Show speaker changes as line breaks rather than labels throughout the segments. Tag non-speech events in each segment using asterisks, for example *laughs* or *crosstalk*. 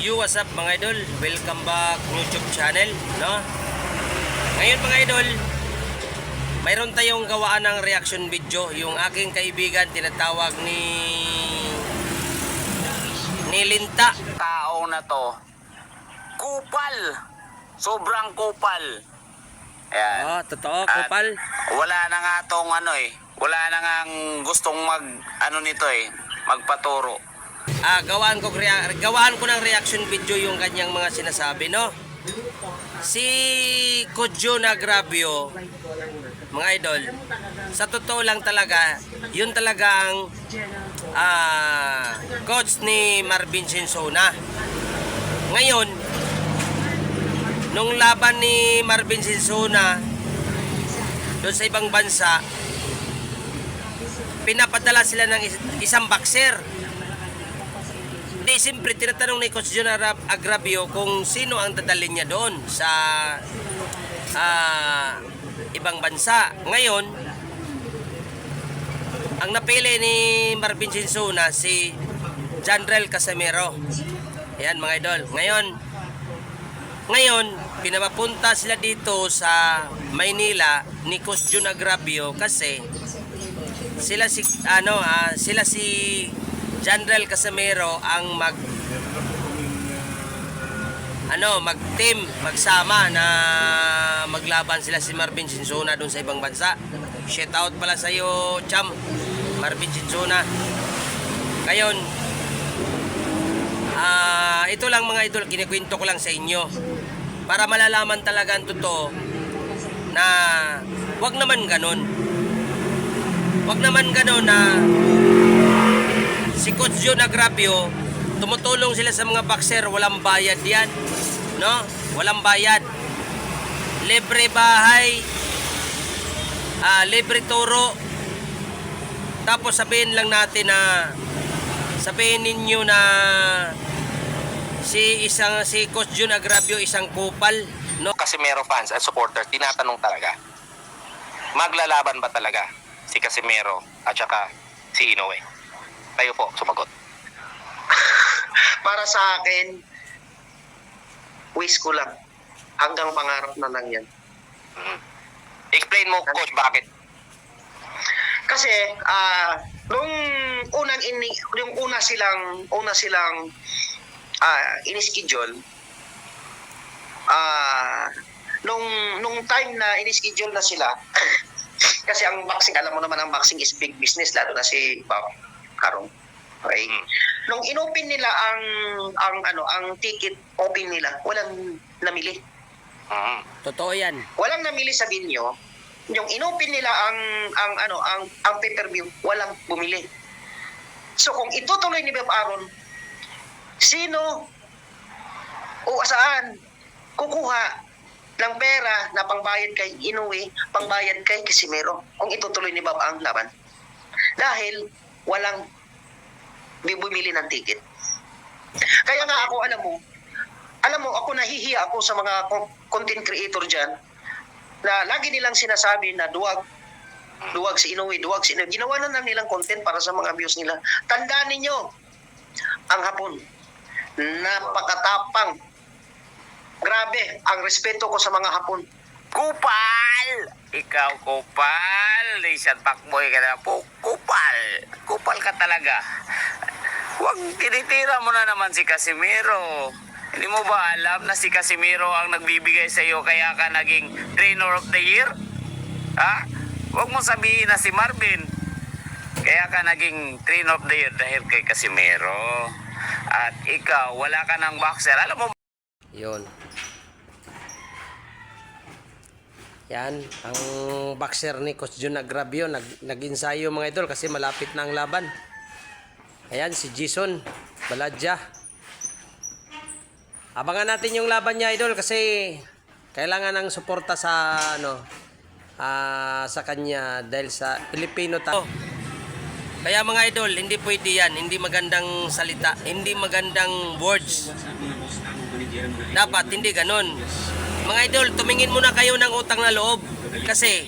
You, what's up mga idol? Welcome back YouTube channel, no? Ngayon mga idol, mayroon tayong gawaan ng reaction video. Yung aking kaibigan tinatawag ni ni Linta.
tao na to, kupal. Sobrang kupal. Ayan.
Oh, totoo,
At
kupal.
Wala na nga tong ano eh. Wala na nga gustong mag, ano nito eh, magpaturo.
Ah, gawaan ko gawaan ko ng reaction video yung kanyang mga sinasabi, no? Si Kodjo Nagravio, mga idol, sa totoo lang talaga, yun talaga ang ah, coach ni Marvin Sinsona. Ngayon, nung laban ni Marvin Sinsona doon sa ibang bansa, pinapadala sila ng is- isang boxer. Hindi, siyempre, tinatanong ni Coach John Agravio kung sino ang dadalhin niya doon sa ah, ibang bansa. Ngayon, ang napili ni Marvin Sinsuna si Janrel Casemiro. Ayan mga idol. Ngayon, ngayon, pinapapunta sila dito sa Maynila ni Coach John Agravio kasi sila si ano ah, sila si Janrel Casemiro ang mag ano, mag-team, magsama na maglaban sila si Marvin Sinsona doon sa ibang bansa. Shout out pala sa iyo, Cham, Marvin Sinsona. Ngayon, ah ito lang mga idol, kinikwento ko lang sa inyo para malalaman talaga ang totoo na wag naman ganon. Wag naman ganon na si Coach John Agravio, tumutulong sila sa mga boxer, walang bayad yan. No? Walang bayad. Libre bahay, ah, libre turo. Tapos sabihin lang natin na sabihin ninyo na si isang si Coach John Agravio isang kupal, no?
Casimero fans at supporters, tinatanong talaga, maglalaban ba talaga si Casimero at saka si Inoue? Kayo po, sumagot. *laughs*
para sa akin, wish ko lang. Hanggang pangarap na lang yan.
Mhm. Explain mo, Coach, bakit?
Kasi, ah, nung unang ini, yung una silang, una silang ah, in-schedule, ah, nung, nung time na in-schedule na sila, *laughs* kasi ang boxing, alam mo naman ang boxing is big business, lalo na si Bob Karong. Okay?
Mm.
Nung inopen nila ang ang ano ang ticket open nila walang namili
Mhm.
Totoo yan.
walang namili sa binyo yung inopen nila ang ang ano ang ang pay-per-view walang bumili so kung itutuloy ni Bob Aaron sino o saan kukuha ng pera na pangbayad kay Inoue pangbayad kay Casimero kung itutuloy ni Bob ang laban dahil walang bumili ng ticket kaya nga ako alam mo alam mo, ako nahihiya ako sa mga co- content creator dyan na lagi nilang sinasabi na duwag, duwag si Inoue, duwag si Inoue. Ginawa na lang nilang content para sa mga views nila. Tandaan ninyo, ang hapon, napakatapang. Grabe, ang respeto ko sa mga hapon.
Kupal! Ikaw, kupal. Lisan Pakboy ka na po. Kupal. Kupal ka talaga. Huwag tinitira mo na naman si Casimiro. Hindi mo ba alam na si Casimiro ang nagbibigay sa iyo kaya ka naging trainer of the year? Ha? Huwag mo sabihin na si Marvin. Kaya ka naging trainer of the year dahil kay Casimiro. At ikaw, wala ka ng boxer. Alam mo
Yun. Yan, ang boxer ni Coach Jun Agravio nag, nag-ensayo mga idol kasi malapit na ang laban. Ayan, si Jason Baladja. Abangan natin yung laban niya idol kasi kailangan ng suporta sa ano ah, sa kanya dahil sa Pilipino ta. Kaya mga idol, hindi pwede yan, hindi magandang salita, hindi magandang words. Dapat hindi ganun. Mga idol, tumingin muna kayo ng utang na loob. Kasi,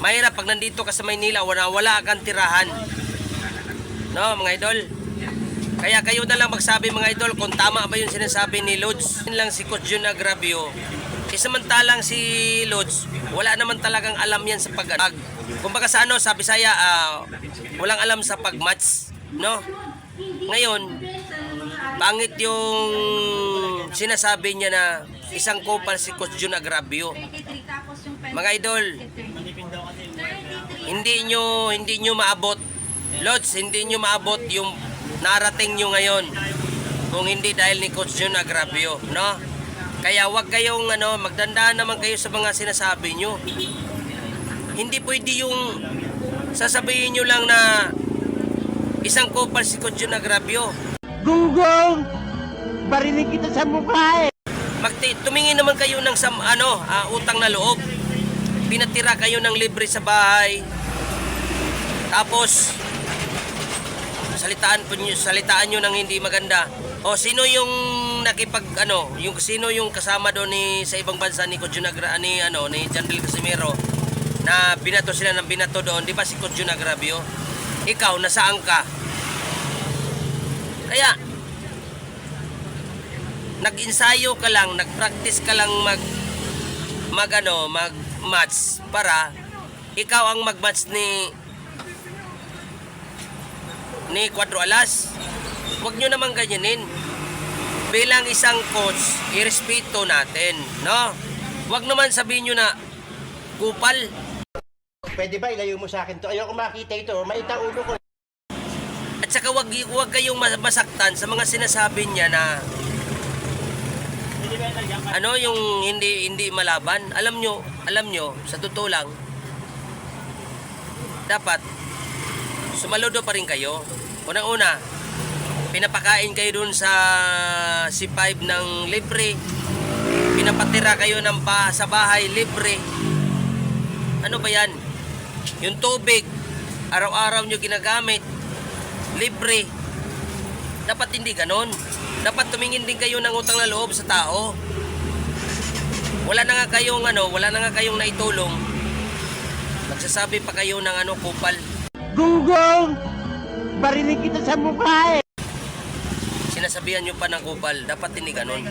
mahirap pag nandito ka sa Maynila, wala, wala kang tirahan. No, mga idol? Kaya kayo na lang magsabi mga idol kung tama ba yung sinasabi ni Lods. Yun lang si Coach Jun Agravio. Eh samantalang si Lods, wala naman talagang alam yan sa pag... pag kumbaga sa ano, sa Bisaya, ah, walang alam sa pag-match. No? Ngayon, pangit yung sinasabi niya na isang kupal si Coach Jun Agravio. Mga idol, hindi nyo, hindi nyo maabot. Lods, hindi nyo maabot yung narating nyo ngayon. Kung hindi dahil ni Coach Jun Agravio, no? Kaya wag kayong ano, magdandaan naman kayo sa mga sinasabi nyo. Hindi pwede yung sasabihin nyo lang na isang kupal si Coach Jun Agravio.
Gunggong! Barinig kita sa mukha eh!
Magti tumingin naman kayo ng sam ano, ah, utang na loob. Pinatira kayo ng libre sa bahay. Tapos salitaan po niyo, salitaan niyo ng hindi maganda. O sino yung nakipag ano, yung sino yung kasama doon ni sa ibang bansa ni Coach Junagra ni ano ni Jandel Casimiro na binato sila ng binato doon, di ba si Coach? Ikaw nasaan ka? Kaya nag-ensayo ka lang, nag-practice ka lang mag mag ano, mag match para ikaw ang mag-match ni ni Cuadro Alas. Huwag nyo naman ganyanin. Bilang isang coach, irespeto natin, no? Huwag naman sabihin nyo na kupal.
Pwede ba ilayo mo sa akin to? Ayoko makita ito. Maita ko.
Saka wag, wag kayong mas- masaktan sa mga sinasabi niya na ano yung hindi hindi malaban. Alam nyo, alam nyo, sa totoo lang, dapat sumaludo pa rin kayo. Unang-una, pinapakain kayo dun sa C5 ng libre. Pinapatira kayo ng pa sa bahay libre. Ano ba yan? Yung tubig, araw-araw nyo ginagamit, libre. Dapat hindi ganon. Dapat tumingin din kayo ng utang na loob sa tao. Wala na nga kayong ano, wala na nga kayong naitulong. Nagsasabi pa kayo ng ano, kupal.
Gunggong! Barinig kita sa mukha eh!
Sinasabihan nyo pa ng kupal. Dapat hindi ganon.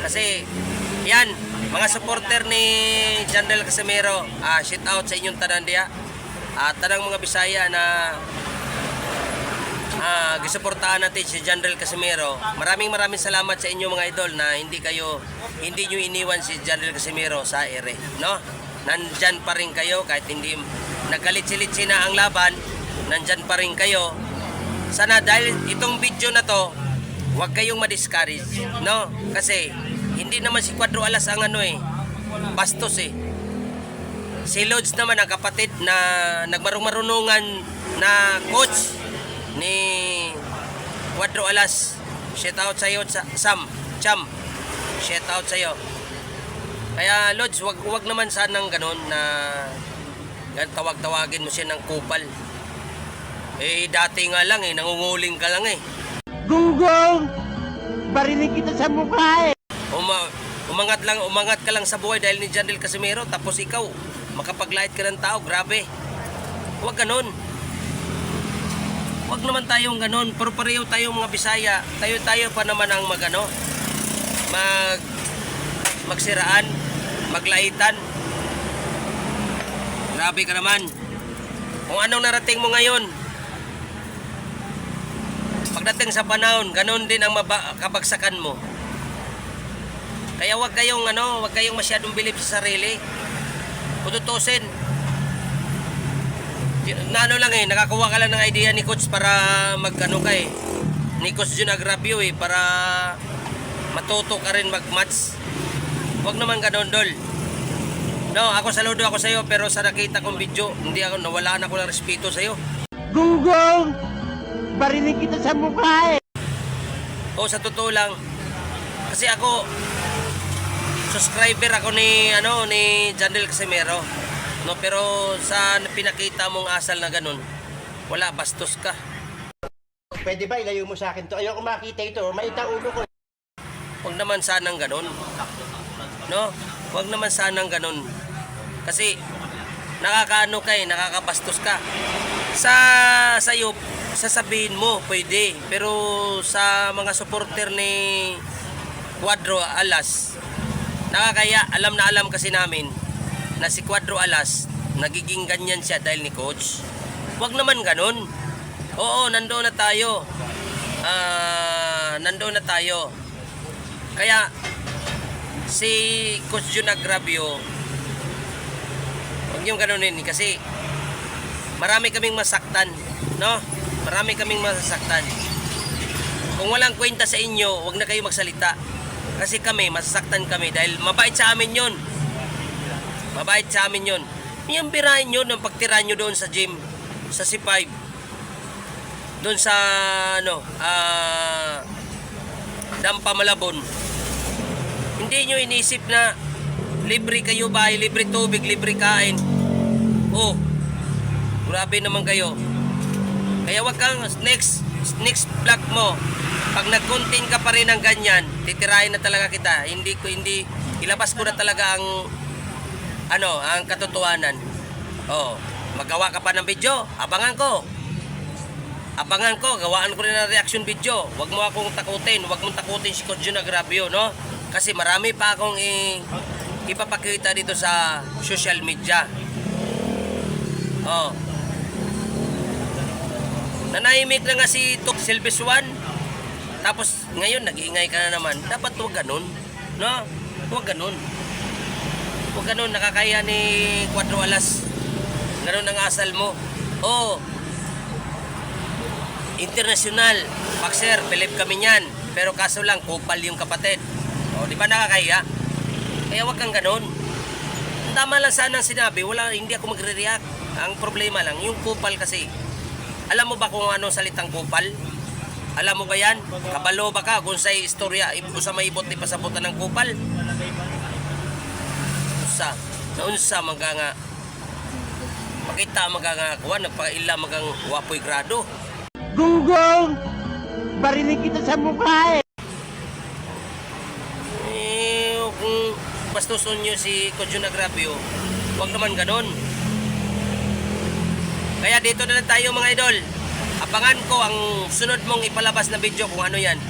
Kasi, yan, mga supporter ni Jandel Casimero, ah, shout out sa inyong tanan diya. At tanang mga Bisaya na ah, gisuportahan natin si Jandel Casimero. Maraming maraming salamat sa inyo mga idol na hindi kayo, hindi nyo iniwan si Jandel Casimero sa ere, no? Nandyan pa rin kayo kahit hindi nagkalitsi-litsi na ang laban, nandyan pa rin kayo. Sana dahil itong video na to, huwag kayong ma-discourage, no? Kasi hindi naman si Cuadro Alas ang ano eh, bastos eh. Si Lods naman ang kapatid na nagmarunungan na coach ni Cuadro Alas. Shout out sa iyo, sa- Sam, Cham. Shout out sa iyo. Kaya Lods, wag wag naman sanang ganun na tawag-tawagin mo siya ng kupal. Eh dati nga lang eh, nangunguling ka lang eh.
Gunggong! Barinig kita sa mukha eh!
Uma, umangat lang, umangat ka lang sa buhay dahil ni Jandel Casimiro tapos ikaw makapaglait ka ng tao, grabe. Huwag ganon. Huwag naman tayong ganon. Pero pareho tayong mga Bisaya. Tayo-tayo pa naman ang magano. Mag magsiraan, maglaitan. Grabe ka naman. Kung anong narating mo ngayon, pagdating sa panahon, ganon din ang kabagsakan mo. Kaya wag kayong ano, wag kayong masyadong bilib sa sarili. Kung. Na ano lang eh, nakakuha ka lang ng idea ni coach para magano ka eh. Ni coach Jun Agravio eh, para matuto ka rin mag-match. Wag naman ganun, Dol. No, ako saludo ako sa iyo pero sa nakita kong video, hindi ako nawalaan ako ng respeto sa iyo.
Gunggong! Barinig kita sa mukha eh!
O sa totoo lang, kasi ako subscriber ako ni ano ni Jandel Casimero. No, pero sa pinakita mong asal na ganun, wala bastos ka.
Pwede ba ilayo mo sa akin to? Ayoko makita ito. Maita ulo ko.
Huwag naman sanang ganun. No? Huwag naman sanang ganun. Kasi nakakaano ka eh, nakakabastos ka. Sa sayo, sasabihin mo, pwede. Pero sa mga supporter ni Cuadro Alas, nakakaya, alam na alam kasi namin na si Cuadro Alas, nagiging ganyan siya dahil ni Coach. Huwag naman ganun. Oo, nandoon na tayo. Ah, nandoon na tayo. Kaya, si Coach Jun Agravio, huwag niyong ganunin kasi marami kaming masaktan, no? Marami kaming masasaktan. Kung walang kwenta sa inyo, huwag na kayo magsalita. Kasi kami, masasaktan kami dahil mabait sa amin yon. Mabait sa amin yon. Yung birahin nyo ng pagtira nyo doon sa gym, sa C5. Doon sa, ano, ah, Dampa Malabon. Hindi nyo inisip na libre kayo bahay, libre tubig, libre kain. Oh, grabe naman kayo. Kaya wag kang next next vlog mo. Pag nag-content ka pa rin ng ganyan, titirahin na talaga kita. Hindi ko hindi ilabas ko na talaga ang ano, ang katotohanan. Oh, magawa ka pa ng video, abangan ko. Abangan ko, gawaan ko rin ng reaction video. Huwag mo akong takutin, huwag mong takutin si Coach Jun Agravio, no? Kasi marami pa akong i- ipapakita dito sa social media. Oh. Nanahimik na nga si Tok Silvis One. Tapos ngayon nag-iingay ka na naman. Dapat huwag ganun. No? Huwag ganun. Huwag ganun. Nakakaya ni Cuatro Alas. Ganun ang asal mo. Oh. International. Boxer, Philip kami niyan. Pero kaso lang, kupal yung kapatid. O, di ba nakakaya? Kaya huwag kang ganun. Tama lang sana ang sinabi. Wala, hindi ako magre-react. Ang problema lang, yung kupal kasi. Alam mo ba kung anong salitang kupal? Alam mo ba yan? Kabalo ba ka kung sa istorya, usa may ibot ni pasabutan ng kupal? Usa, naunsa mga nga, makita mga nga kuha, nagpaila magang wapoy grado.
Gunggong! Barinig kita sa mukha eh!
Eh, kung bastuson nyo si Kodjo Agravio, huwag naman ganon. Kaya dito na lang tayo mga idol. Abangan ko ang sunod mong ipalabas na video kung ano yan.